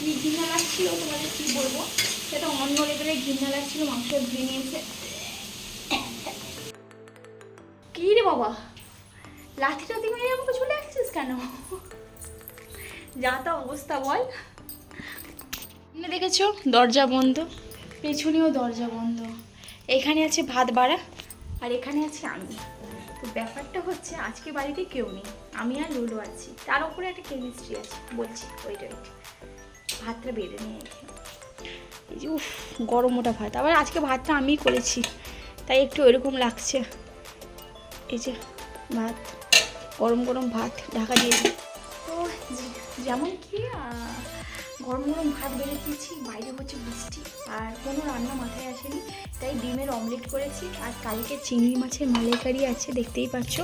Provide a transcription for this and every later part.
কি ঘৃণা লাগছিল তোমাদের কি বলব? সেটা অন্য লেভেলের ঘৃণা লাগছিল মাংস ধুয়ে নিয়েছে। কি রে বাবা? লাঠি টাঠি মেরে আমাকে চলে আসছিস কেন? যা তা অবস্থা বল। এখানে দেখেছ? দরজা বন্ধ। পেছনেও দরজা বন্ধ। এখানে আছে ভাত বাড়া। আর এখানে আছে আমি। তো ব্যাপারটা হচ্ছে আজকে বাড়িতে কেউ নেই। আমি আর লুলু আছি। তার উপরে একটা কেমিস্ট্রি আছে। বলছি ওইটা ওইটা ভাতটা বেড়ে নিয়ে রেখে এই যে উফ গরম ওটা ভাত। আবার আজকে ভাতটা আমিই করেছি তাই একটু ওইরকম লাগছে। এই যে ভাত গরম গরম ভাত ঢাকা দিয়ে দিই। তো যেমন কি গরম গরম ভাত বেড়ে দিয়েছি বাইরে হচ্ছে বৃষ্টি আর কোনো রান্না মাথায় আসেনি তাই ডিমের অমলেট করেছি আর কালকে চিংড়ি মাছের মালাইকারি আছে দেখতেই পাচ্ছ।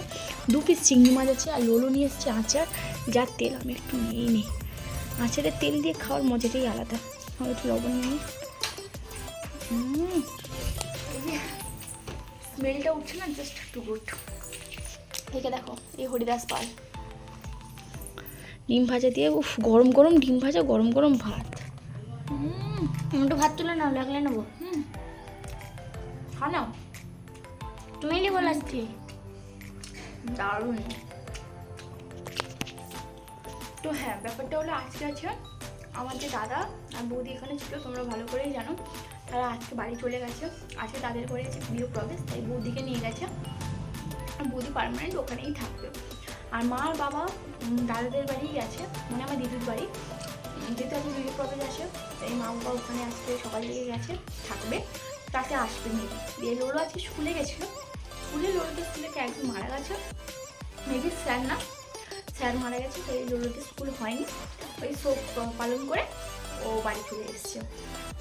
দু পিস চিংড়ি মাছ আছে আর লোলো নিয়ে এসছে আচার যার তেল আমি একটু নিয়েই নিই। আচারের তেল দিয়ে খাওয়ার মজাটাই আলাদা। আমি একটু লবণ নিই স্মেলটা উঠছে না জাস্ট টু গুড। দেখে দেখো এই হরিদাস পাল। ডিম ভাজা দিয়ে উফ গরম গরম ডিম ভাজা গরম গরম ভাত। হুম একটু ভাত তুলে নাও লাগলে নেব। হুম। খা নাও। তুমি এলি বল আজকে দারুণ। তো হ্যাঁ ব্যাপারটা হলো আজকে আছে আমার যে দাদা আর বৌদি এখানে ছিল, তোমরা ভালো করেই জানো। তারা আজকে বাড়ি চলে গেছে। আজকে তাদের করে গৃহ প্রবেশ, তাই বৌদিকে নিয়ে গেছে। বৌদি পারমানেন্ট ওখানেই থাকবে। আর মা আর বাবা দাদাদের বাড়িই গেছে মানে আমার দিদির বাড়ি। যেহেতু আজকে গৃহ প্রবেশ আছে, তাই মা বাবা ওখানে আজকে সকাল থেকে গেছে, থাকবে। তাকে আসবে মেবি দিয়ে লোলো আজকে স্কুলে গেছিল। স্কুলে লোলোকে স্কুলে একজন মারা গেছে। মেবি স্যার না। স্যার মারা গেছে তাই লোলোকে স্কুল হয়নি। ওই শোক পালন করে ও বাড়ি ফিরে এসছে।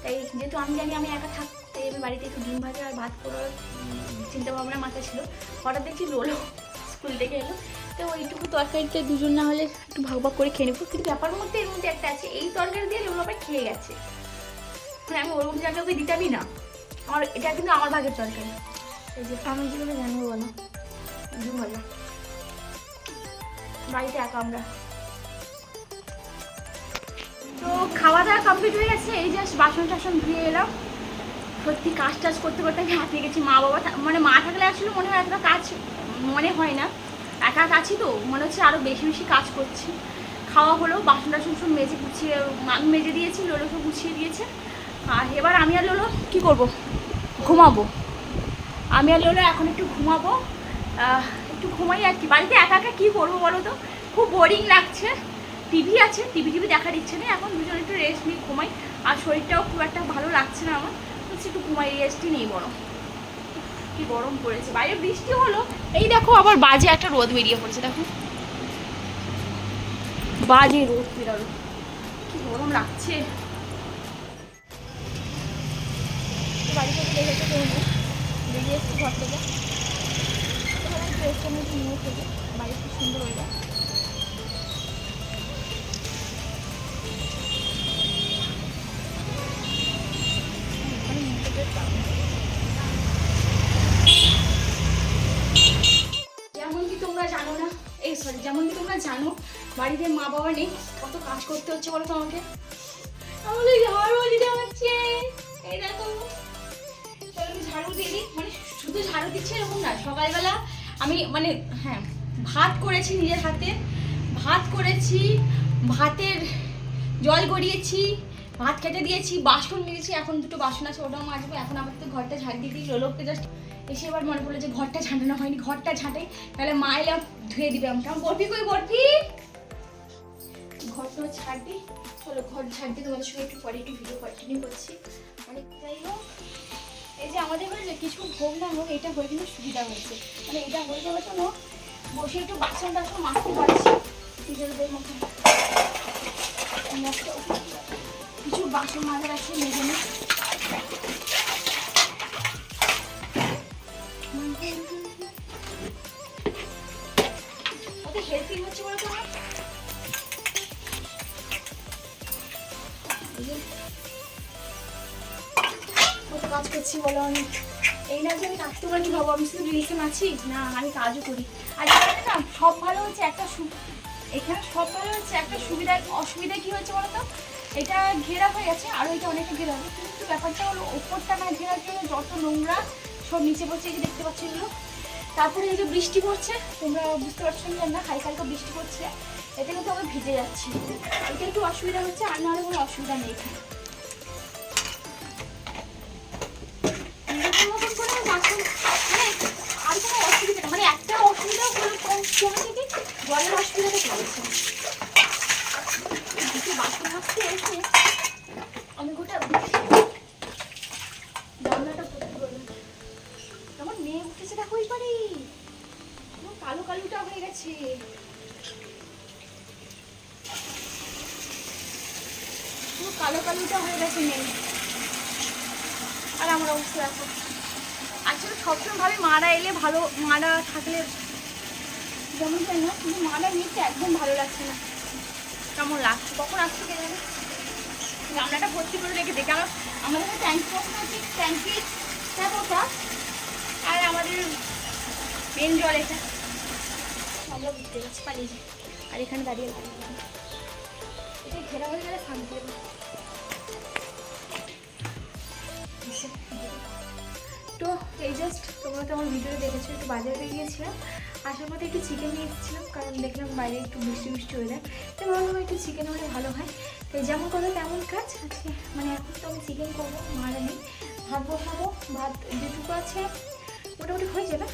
তাই যেহেতু আমি জানি আমি একা থাকতে আমি বাড়িতে একটু ডিম ভাজা আর ভাত করার চিন্তা ভাবনা মাথায় ছিল। হঠাৎ দেখছি লোলো স্কুল থেকে এলো। তো ওইটুকু তরকারিতে দুজন না হলে একটু ভাগ ভাগ করে খেয়ে নেব। কিন্তু ব্যাপার মধ্যে এর মধ্যে একটা আছে এই তরকারি দিয়ে লোলো আবার খেয়ে গেছে। মানে আমি ওরকম জায়গায় ওকে দিতামই না। আমার এটা কিন্তু আমার ভাগের তরকারি। এই যে আমি করে জানব বলো ডিম ভাজা। বাড়িতে একা আমরা। তো খাওয়া দাওয়া কমপ্লিট হয়ে গেছে, এই জাস্ট বাসন টাসন ধুয়ে এলাম। সত্যি কাজ টাজ করতে করতে আমি হাঁপিয়ে গেছি। মা বাবা মানে মা থাকলে আসলে মনে হয় এতটা কাজ মনে হয় না। একা আছি তো, মনে হচ্ছে আরও বেশি বেশি কাজ করছি। খাওয়া হলো, বাসন টাসন সব মেজে গুছিয়ে আমি মেজে দিয়েছি, লোলো সব গুছিয়ে দিয়েছে। আর এবার আমি আর লোলো কী করব? ঘুমাবো। আমি আর লোলো এখন একটু ঘুমাবো। একটু ঘুমাই আর কি। বাড়িতে একা একা কী করব বলো তো? খুব বোরিং লাগছে। টিভি আছে টিভি টিভি দেখার ইচ্ছে নেই। এখন দুজন একটু রেস্ট নিই ঘুমাই। আর শরীরটাও খুব একটা ভালো লাগছে না আমার। বলছি একটু ঘুমাই রেস্টই নেই বড় কি গরম পড়েছে। বাইরে বৃষ্টি হলো। এই দেখো আবার বাজে একটা রোদ বেরিয়ে পড়েছে, দেখো। বাজে রোদ বেরোলো। কি গরম লাগছে। বাড়ি থেকে বেরিয়ে এসছি ঘর থেকে। ড্রেসটা নিয়ে নিয়ে থেকে বাড়ি খুব সুন্দর এই সরি যেমন কি তোমরা জানো, বাড়িতে মা বাবা নেই, কত কাজ করতে হচ্ছে বলো তো আমাকে? ঝাড়ু দিতে হচ্ছে। এই ঝাড়ু দিয়ে মানে শুধু ঝাড়ু দিচ্ছি এরকম না, সকালবেলা আমি মানে হ্যাঁ ভাত করেছি নিজের হাতে। ভাত করেছি, ভাতের জল গড়িয়েছি, ভাত খেতে দিয়েছি, বাসন নিয়েছি, এখন দুটো বাসন আছে, ওটাও মাজবো। এখন আবার তো ঘরটা ঝাড় দিয়ে দিই, লোককে জাস্ট এসে এবার মনে পড়ল যে ঘরটা ঝাঁটানো হয়নি, ঘরটা ঝাঁটাই তাহলে মা ধুয়ে দিবে আমি কেমন বরফি কই, বরফি? ঘরটা ছাড় দিই, চলো ঘর ঝাড় দিয়ে তোমাদের সঙ্গে একটু পরে একটু ভিডিও কন্টিনিউ করছি। অনেক যাই হোক। এই যে আমাদের যে কিছু ভোগ না হোক এটা হয়ে কিন্তু সুবিধা হয়েছে। মানে এটা হয়ে যাওয়ার জন্য বসে একটু বাসন টাসন মাখতে পারছি। নিজেদের মতো। কিছু বাসন মাজার আছে মেজে নিই। কাজ করছি বলো আমি। এই না যে আমি কাজতে পারি ভাবো, আমি শুধু রিলেশন আছি না, আমি কাজও করি। আর এখানে না, সব ভালো হচ্ছে একটা এখানে সব ভালো হচ্ছে একটা সুবিধা অসুবিধা কী হচ্ছে বলো তো? এটা ঘেরা হয়ে গেছে আরও এটা অনেকটা ঘেরা হবে কিন্তু ব্যাপারটা হলো, ওপরটা না ঘেরার জন্য যত নোংরা সব নিচে পড়ছে, এই দেখতে পাচ্ছ এগুলো। তারপরে এই বৃষ্টি পড়ছে, তোমরা বুঝতে পারছ না না হালকা হালকা বৃষ্টি পড়ছে। এতে কিন্তু আমি ভিজে যাচ্ছি। এটা একটু অসুবিধা হচ্ছে, আর না নাহলে কোনো অসুবিধা নেই। এখানে হলো কম- কমেছে কি জলের অসুবিধাটা রাখতে এসে আমি গোটা জানলাটা করতে পারলাম আমার মেয়ে উঠেছে, দেখো ওই কালো কালোটা হয়ে গেছে। কালো কালোটা হয়ে গেছে মেয়ে। আর আমার অবস্থা দেখো। আসলে সবসময় ভাবে মারা এলে ভালো, মারা থাকলে যেমন তাই না, কিন্তু মারা নিতে একদম ভালো লাগছে না। কেমন লাগছে? কখন আসছে কে জানে? গামলাটা ভর্তি করে রেখে দেখে আমার আমাদের ট্যাঙ্কি বসানো আছে ট্যাঙ্কি ওটা আর আমাদের মেন জল এটা। আমরা বুঝতে পারছি, পালিয়ে আর এখানে দাঁড়িয়ে এটা ঘেরা হয়ে গেলে শান্তি তো, এই জাস্ট তোমরা তো আমার ভিডিওতে দেখেছ, একটু বাজারে গিয়েছিলাম। আসার পথে একটু চিকেন নিয়ে এসেছিলাম, কারণ দেখলাম বাইরে একটু বৃষ্টি বৃষ্টি যায় তো ভাবলাম একটু চিকেন হলে ভালো হয়। তো যেমন কথা তেমন কাজ, আজকে মানে এখন তো আমি চিকেন করব মারা নেই ভাত বসাবো, ভাত যেটুকু আছে মোটামুটি হয়ে যাবে।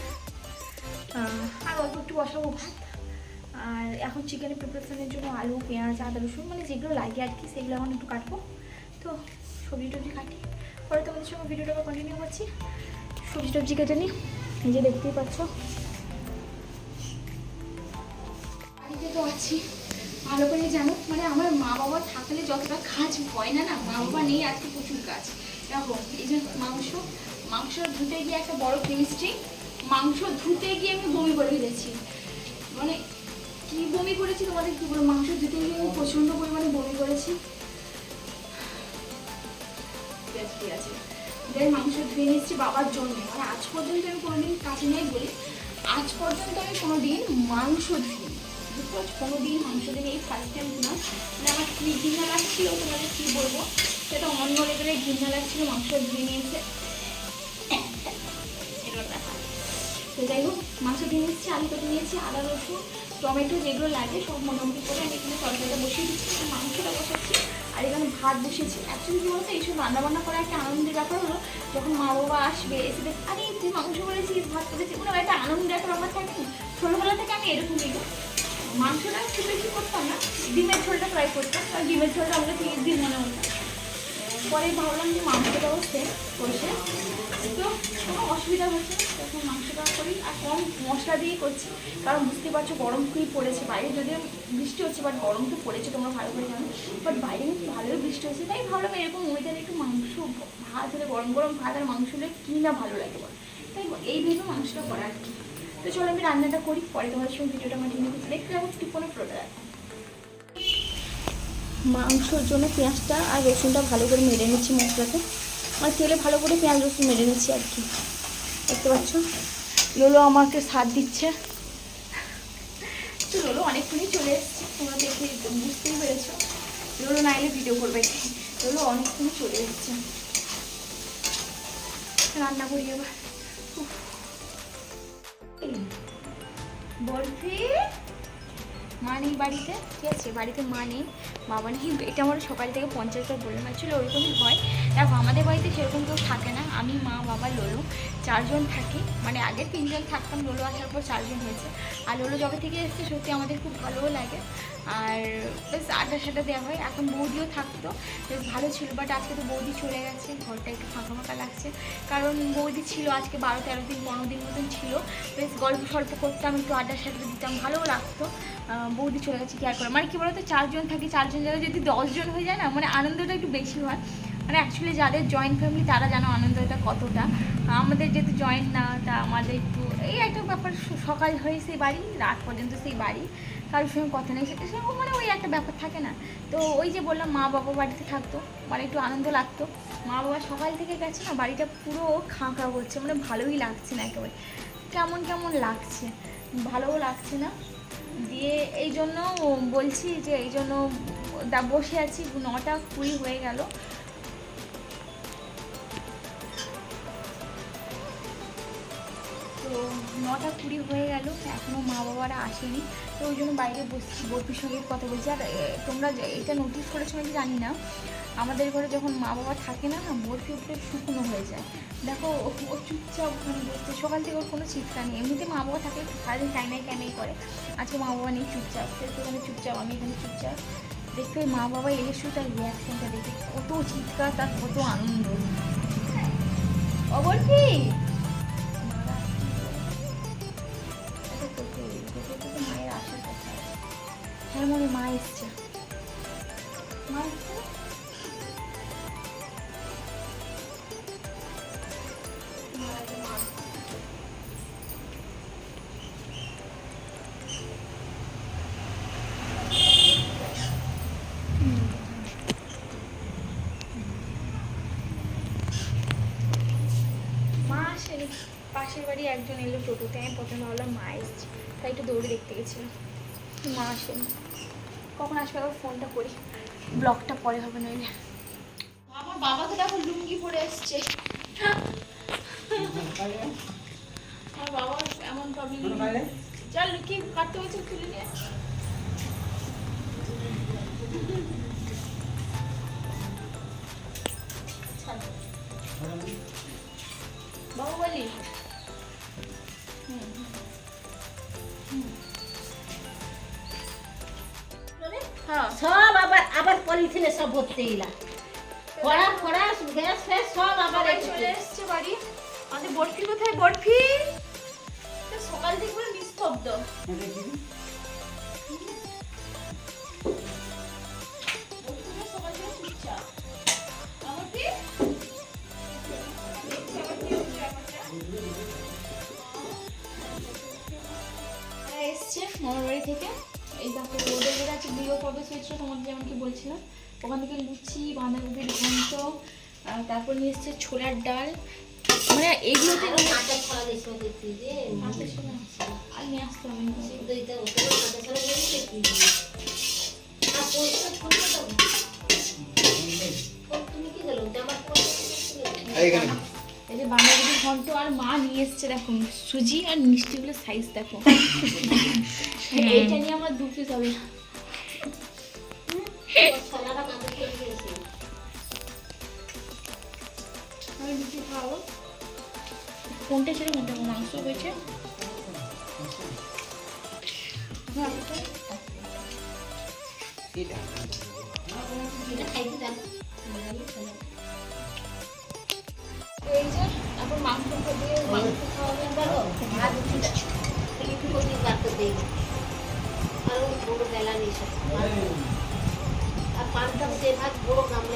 আর অল্প একটু বসাবো ভাত। আর এখন চিকেনের প্রিপারেশনের জন্য আলু, পেঁয়াজ, আদা, রসুন মানে যেগুলো লাগে আর কি, সেগুলো এখন একটু কাটবো। তো সবজি টবজি কাটি, পরে তোমাদের সঙ্গে ভিডিওটা কন্টিনিউ করছি। সবজি টবজি কেটে নিই এই যে দেখতেই পাচ্ছ। তো আছি। ভালো করে জানো মানে আমার মা বাবা থাকলে যতটা কাজ হয় না না মা বাবা নেই আজকে প্রচুর কাজ। দেখো, এই যে মাংস মাংস ধুতে গিয়ে একটা বড় কেমিস্ট্রি মাংস ধুতে গিয়ে আমি বমি করে ফেলেছি। মানে কি বমি করেছি তোমাদের কি বলব মাংস ধুতে গিয়ে আমি প্রচণ্ড পরিমাণে বমি করেছি। ঠিক আছে। দেন মাংস ধুয়ে নিচ্ছি বাবার জন্য। মানে আজ পর্যন্ত আমি কোনোদিন কাছে নেই বলি, আজ পর্যন্ত আমি কোনোদিন মাংস ধুই কোনোদিন মাংস দিন এই ফার্স্ট টাইম না মানে আমার কী ঘৃণা লাগছিল, তোমাদের কী বলব? সেটা অন্য লেভেলের ঘৃণা লাগছিল মাংস ধুয়ে নিয়েছে। তো যাই হোক, মাংস ধুয়ে নিচ্ছি, আলু কেটে নিয়েছি, আদা, রসুন, টমেটো যেগুলো লাগে, সব মোটামুটি করে আমি এখানে তরকারিটা বসিয়ে দিচ্ছি মাংসটা বসাচ্ছি, আর এখানে ভাত বসিয়েছি। অ্যাকচুয়ালি কী বলতো, এইসব রান্নাবান্না করা একটা আনন্দের ব্যাপার হলো, যখন মা বাবা আসবে, এসে দেখ আরে, তুই মাংস করেছিস, ভাত করেছিস। কোনো একটা আনন্দের একটা ব্যাপার থাকে ছোটোবেলা থেকে আমি এরকমই। মাংসটা খুব বেশি করতাম না, ডিমের ঝোলটা ট্রাই করতাম, আর ডিমের ঝোলটা আমাকে ঠিক দিন মনে হতো। পরে ভাবলাম যে মাংসটাও সেম কষে তো কোনো অসুবিধা হচ্ছে তখন মাংসটা করি, আর কম মশলা দিয়ে করছি। কারণ বুঝতে পারছ গরম খুবই পড়েছে, বাইরে যদিও বৃষ্টি হচ্ছে বাট গরম তো পড়েছে, তোমরা ভালো করে জানো। বাট বাইরে ভালোই বৃষ্টি হচ্ছে, তাই ভাবলাম এরকম ওয়েদারে একটু মাংস ভাত হলে গরম গরম ভাত আর মাংস হলে কী না ভালো লাগে বল? তাই এই ভেবে মাংসটা করা আর কি। তো চলো আমি রান্নাটা করি পরে তোমাদের সঙ্গে ভিডিওটা আমার টিনে দেখতে যাব টিপনে পুরোটা দেখো। মাংসর জন্য পেঁয়াজটা আর রসুনটা ভালো করে মেরে নিচ্ছি মশলাতে। আর তেলে ভালো করে পেঁয়াজ রসুন মেরে নিচ্ছি আর কি। দেখতে পাচ্ছ? লোলো আমাকে সাথ দিচ্ছে। তো লোলো অনেকক্ষণই চলে এসেছে তোমরা দেখে বুঝতেই পেরেছ। লোলো না এলে ভিডিও করবে লোলো অনেকক্ষণই চলে এসেছে। রান্না করি উফ। বরফি মা নেই বাড়িতে ঠিক আছে? বাড়িতে মা নেই, বাবা নেই। এটা আমার সকাল থেকে পঞ্চাশবার বলে বললাম। অ্যাকচুয়ালি ওরকমই হয়। দেখো, আমাদের বাড়িতে সেরকম কেউ থাকে না। আমি, মা, বাবা, লোলো চারজন থাকি। মানে আগে তিনজন থাকতাম, লোলো আসার পর চারজন হয়েছে। আর লোলো যবে থেকে এসছে, সত্যি আমাদের খুব ভালোও লাগে। আর বেশ আড্ডা সাড্ডা দেওয়া হয়। এখন বৌদিও থাকতো, বেশ ভালো ছিল বাট আজকে তো বৌদি চলে গেছে, ঘরটা একটু ফাঁকা ফাঁকা লাগছে। কারণ বৌদি ছিল আজকে বারো তেরো দিন, পনেরো দিন মতন ছিল। বেশ গল্প সল্প করতাম, একটু আড্ডা সাড্ডা দিতাম, ভালোও লাগতো। বৌদি চলে গেছে, কি আর করে মানে কি বলতো, চারজন থাকি, চারজন জায়গায় যদি দশজন হয়ে যায় না মানে আনন্দটা একটু বেশি হয়। মানে অ্যাকচুয়ালি যাদের জয়েন্ট ফ্যামিলি তারা জানো আনন্দটা কতটা। আমাদের যেহেতু জয়েন্ট না, তা আমাদের একটু, এই একটা ব্যাপার, সকাল হয়ে সেই বাড়ি, রাত পর্যন্ত সেই বাড়ি। কারোর সঙ্গে কথা নেই। সেটা সেরকম মানে ওই একটা ব্যাপার থাকে না। তো ওই যে বললাম, মা বাবা বাড়িতে থাকতো মানে একটু আনন্দ লাগতো। মা বাবা সকাল থেকে গেছে না, বাড়িটা পুরো খাঁকা করছে মানে ভালোই লাগছে না একেবারে। কেমন কেমন লাগছে? ভালোও লাগছে না। দিয়ে এই জন্য বলছি যে এই জন্য বসে আছি। নটা কুড়ি হয়ে গেল। নটা কুড়ি হয়ে গেল এখনও মা বাবারা আসেনি। তো ওই জন্য বাইরে বসছি, বরফির সঙ্গে কথা বলছি। আর তোমরা এটা নোটিস করেছ নাকি জানি না। আমাদের ঘরে যখন মা বাবা থাকে না না, বরফি উপরে শুকনো হয়ে যায়। দেখো, ও- চুপচাপ ওখানে বসতে সকাল থেকে ওর কোনো চিৎকার নেই। এমনিতে মা বাবা থাকলে সারাদিন টাইনাই টাইনাই করে। আজকে মা বাবা নেই, চুপচাপ। সে তো ওখানে চুপচাপ, আমি এখানে চুপচাপ। দেখতে মা বাবা এলে শুধু তার রিয়াকশনটা দেখে কত চিৎকার, তার কত আনন্দ। অবরফি হ্যাঁ মনে মা এসছে? পাশের বাড়ি একজন এলো টোটোতে আমি প্রথমে ভাবলাম মা এসছে তাই একটু দৌড়ে দেখতে গেছিলাম। মা আসেনি কখন আসবে আবার ফোনটা করি। ব্লগটা পরে হবে নইলে। আমার বাবা তো দেখো লুঙ্গি পরে এসছে। আমার বাবা এমন প্রবলেম চল কি কাটতে হয়েছে তুলে নিয়ে। বাবু বলি পলিথিনে সব ভর্তি এলা কড়া ফড়া গ্যাস ফ্যাস সব আবার চলে এসছে বাড়ি। আমাদের বরফি কোথায়? বরফি? তো সকাল থেকে পুরো নিস্তব্ধ। ওখান থেকে লুচি বাঁধাকপির ঘন্ট তারপর নিয়ে এসছে ছোলার ডাল। মানে পয়সা এই যে বাঁধাকপির ঘন্ট আর মা নিয়ে এসছে দেখো সুজি আর মিষ্টিগুলোর সাইজ দেখো। এইটা নিয়ে আমার দু পিস হবে। কোনটা ছিল কোনটা মাংস হয়েছে। হ্যাঁ, এখন মাংস দিয়ে মাংস ভাত উঠিটা একটু প্রতি দেই আর বড় বেলা নেই আর পান্তা ভাত বড় গামলায়